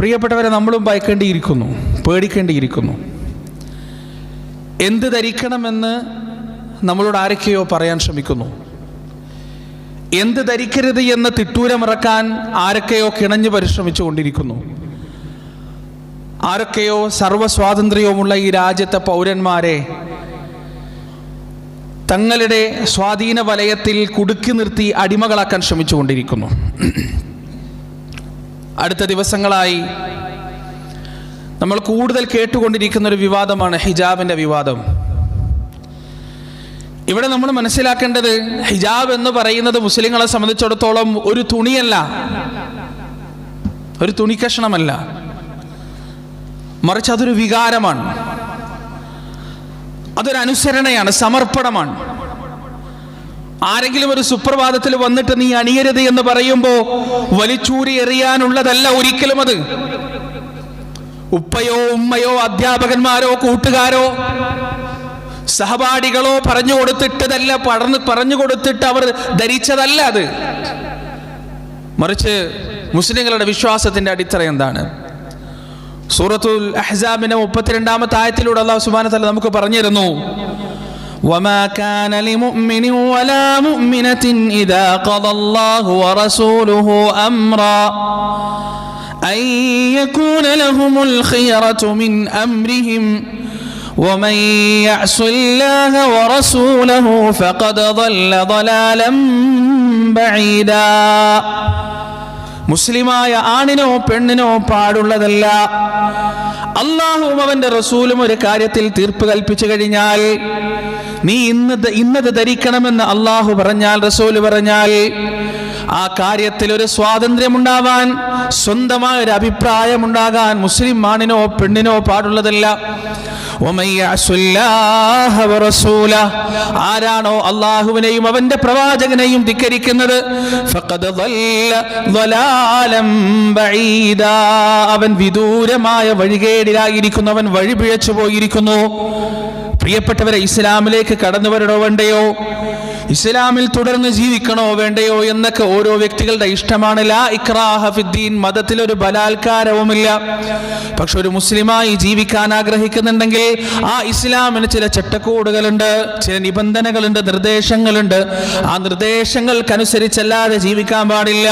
പ്രിയപ്പെട്ടവരെ നമ്മളും ഭയക്കേണ്ടിയിരിക്കുന്നു പേടിക്കേണ്ടിയിരിക്കുന്നു. എന്ത് ധരിക്കണമെന്ന് നമ്മളോട് ആരൊക്കെയോ പറയാൻ ശ്രമിക്കുന്നു. എന്ത് ധരിക്കരുത് എന്ന് തിട്ടൂരമിറക്കാൻ ആരൊക്കെയോ കിണഞ്ഞു പരിശ്രമിച്ചു കൊണ്ടിരിക്കുന്നു. ആരൊക്കെയോ സർവസ്വാതന്ത്ര്യവുമുള്ള ഈ രാജ്യത്തെ പൗരന്മാരെ തങ്ങളുടെ സ്വാധീന വലയത്തിൽ കുടുക്കി നിർത്തി അടിമകളാക്കാൻ ശ്രമിച്ചുകൊണ്ടിരിക്കുന്നു അടുത്ത ദിവസങ്ങളായി നമ്മൾ കൂടുതൽ കേട്ടുകൊണ്ടിരിക്കുന്ന ഒരു വിവാദമാണ് ഹിജാബിന്റെ വിവാദം. ഇവിടെ നമ്മൾ മനസ്സിലാക്കേണ്ടത് ഹിജാബ് എന്ന് പറയുന്നത് മുസ്ലിങ്ങളെ സംബന്ധിച്ചിടത്തോളം ഒരു തുണിയല്ല. ഒരു തുണിക്കഷണമല്ല. മറിച്ച് അതൊരു വികാരമാണ്. അതൊരു അനുസരണയാണ് സമർപ്പണമാണ്. ആരെങ്കിലും ഒരു സുപ്രഭാതത്തിൽ വന്നിട്ട് നീ അണിയരുത് എന്ന് പറയുമ്പോൾ വലിച്ചൂരി എറിയാനുള്ളതല്ല ഒരിക്കലും അത്. ഉപ്പയോ ഉമ്മയോ അധ്യാപകന്മാരോ കൂട്ടുകാരോ സഹപാഠികളോ പറഞ്ഞു കൊടുത്തിട്ടതല്ല പറഞ്ഞ് പറഞ്ഞു കൊടുത്തിട്ട് അവർ ധരിച്ചതല്ല അത്. മറിച്ച് മുസ്ലിങ്ങളുടെ വിശ്വാസത്തിന്റെ അടിത്തറ എന്താണ്? സൂറത്തുൽ അഹ്സാബിന്റെ മുപ്പത്തിരണ്ടാമത്തെ ആയത്തിലൂടെ അള്ളാഹു സുബാന നമുക്ക് പറഞ്ഞിരുന്നു وما كان لمؤمن ولا مؤمنة إذا قضى الله ورسوله أمرا أن يكون لهم الخيرة من أمرهم ومن يعص الله ورسوله فقد ضل ضلالا بعيدا മുസ്ലിമായ ആണിനോ പെണ്ണിനോ പാടുള്ളതല്ല അള്ളാഹുവും അവന്റെ റസൂലും ഒരു കാര്യത്തിൽ തീർപ്പ് കൽപ്പിച്ചു കഴിഞ്ഞാൽ നീ ഇന്ന് ഇന്നത് ധരിക്കണമെന്ന് അള്ളാഹു പറഞ്ഞാൽ റസൂൽ പറഞ്ഞാൽ ആ കാര്യത്തിൽ ഒരു സ്വാതന്ത്ര്യമുണ്ടാവാൻ സ്വന്തമായ ഒരു അഭിപ്രായം മുസ്ലിം ആണിനോ പെണ്ണിനോ പാടുള്ളതല്ല. ആരാണോ അള്ളാഹുവിനെയും അവന്റെ പ്രവാചകനെയും ധിക്കരിക്കുന്നത്? അവൻ വിദൂരമായ വഴികേടിലായിരിക്കുന്നു അവൻ വഴിപിഴച്ചു പോയിരിക്കുന്നു പ്രിയപ്പെട്ടവരെ ഇസ്ലാമിലേക്ക് കടന്നു വരണോ വേണ്ടയോ? ഇസ്ലാമിൽ തുടർന്ന് ജീവിക്കണോ വേണ്ടയോ എന്നൊക്കെ ഓരോ വ്യക്തികളുടെ ഇഷ്ടമാണ്. ലാ ഇക്രാഹഫിദ്ദീൻ മതത്തിൽ ഒരു ബലാത്കാരവുമില്ല. പക്ഷെ ഒരു മുസ്ലിമായി ജീവിക്കാൻ ആഗ്രഹിക്കുന്നുണ്ടെങ്കിൽ ആ ഇസ്ലാമിന് ചില ചട്ടക്കൂടുകളുണ്ട് ചില നിബന്ധനകളുണ്ട് നിർദ്ദേശങ്ങളുണ്ട്. ആ നിർദ്ദേശങ്ങൾക്കനുസരിച്ചല്ലാതെ ജീവിക്കാൻ പാടില്ല.